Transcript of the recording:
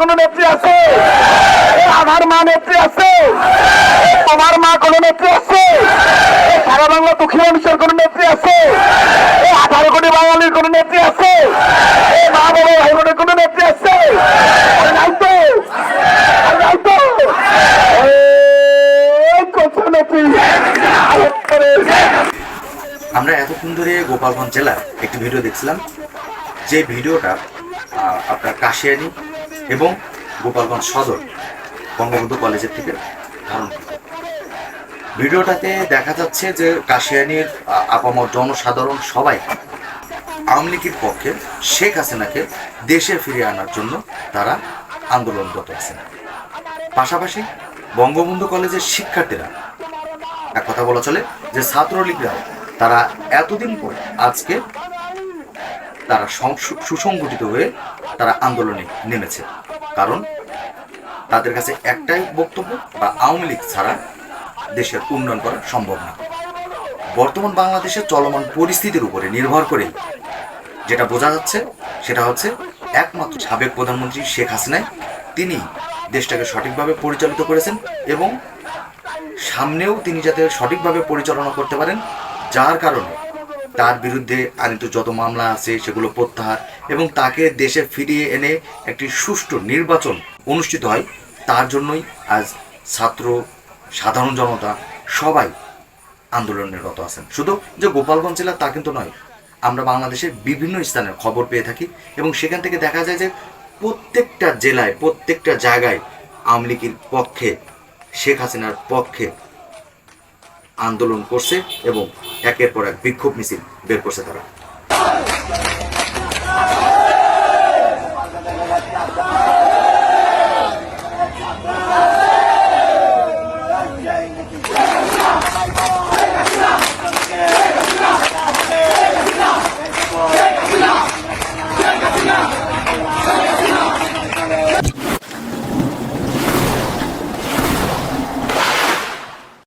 কোনো নেত্রী আছে? আধার মা নেত্রী আছে? তোমার মা কোনো নেত্রী আছে? সারা বাংলা দুঃখী মানুষের কোনো নেত্রী আছে? আঠারো কোটি বাঙালির কোনো নেত্রী আছে? মা বাবা ভাই বোনের কোনো নেত্রী আছে? আমরা এতক্ষণ ধরে গোপালগঞ্জ জেলার একটি ভিডিও দেখছিলাম। যে ভিডিওটা আপনার কাশিয়ানি এবং গোপালগঞ্জ সদর, বঙ্গবন্ধু কলেজের থেকে ধারণ। ভিডিওটাতে দেখা যাচ্ছে যে কাশিয়ানির আপামর জনসাধারণ সবাই আওয়ামী লীগের পক্ষে শেখ হাসিনাকে দেশে ফিরিয়ে আনার জন্য তারা আন্দোলনরত আছেন পাশাপাশি বঙ্গবন্ধু কলেজের শিক্ষার্থীরা, এক কথা বলা চলে যে ছাত্রলীগরাও তারা এতদিন পর আজকে তারা সুসংগঠিত হয়ে তারা আন্দোলনে নেমেছে। কারণ তাদের কাছে একটাই বক্তব্য বা আওয়ামী লীগ ছাড়া দেশের উন্নয়ন করা সম্ভব না। বর্তমান বাংলাদেশের চলমান পরিস্থিতির উপরে নির্ভর করে যেটা বোঝা যাচ্ছে সেটা হচ্ছে একমাত্র সাবেক প্রধানমন্ত্রী শেখ হাসিনাই তিনি দেশটাকে সঠিকভাবে পরিচালিত করেছেন এবং সামনেও তিনি যাতে সঠিকভাবে পরিচালনা করতে পারেন, যার কারণে তার বিরুদ্ধে আনিত যত মামলা আছে সেগুলো প্রত্যাহার এবং তাকে দেশে ফিরিয়ে এনে একটি সুষ্ঠু নির্বাচন অনুষ্ঠিত হয়, তার জন্যই আজ ছাত্র, সাধারণ জনতা সবাই আন্দোলনের রত আছেন। শুধু যে গোপালগঞ্জ জেলা তা কিন্তু নয়, আমরা বাংলাদেশের বিভিন্ন স্থানের খবর পেয়ে থাকি এবং সেখান থেকে দেখা যায় যে প্রত্যেকটা জেলায়, প্রত্যেকটা জায়গায় আওয়ামী লীগের পক্ষে, শেখ হাসিনার পক্ষে আন্দোলন করছে এবং একের পর এক বিক্ষোভ মিছিল বের করছে তারা।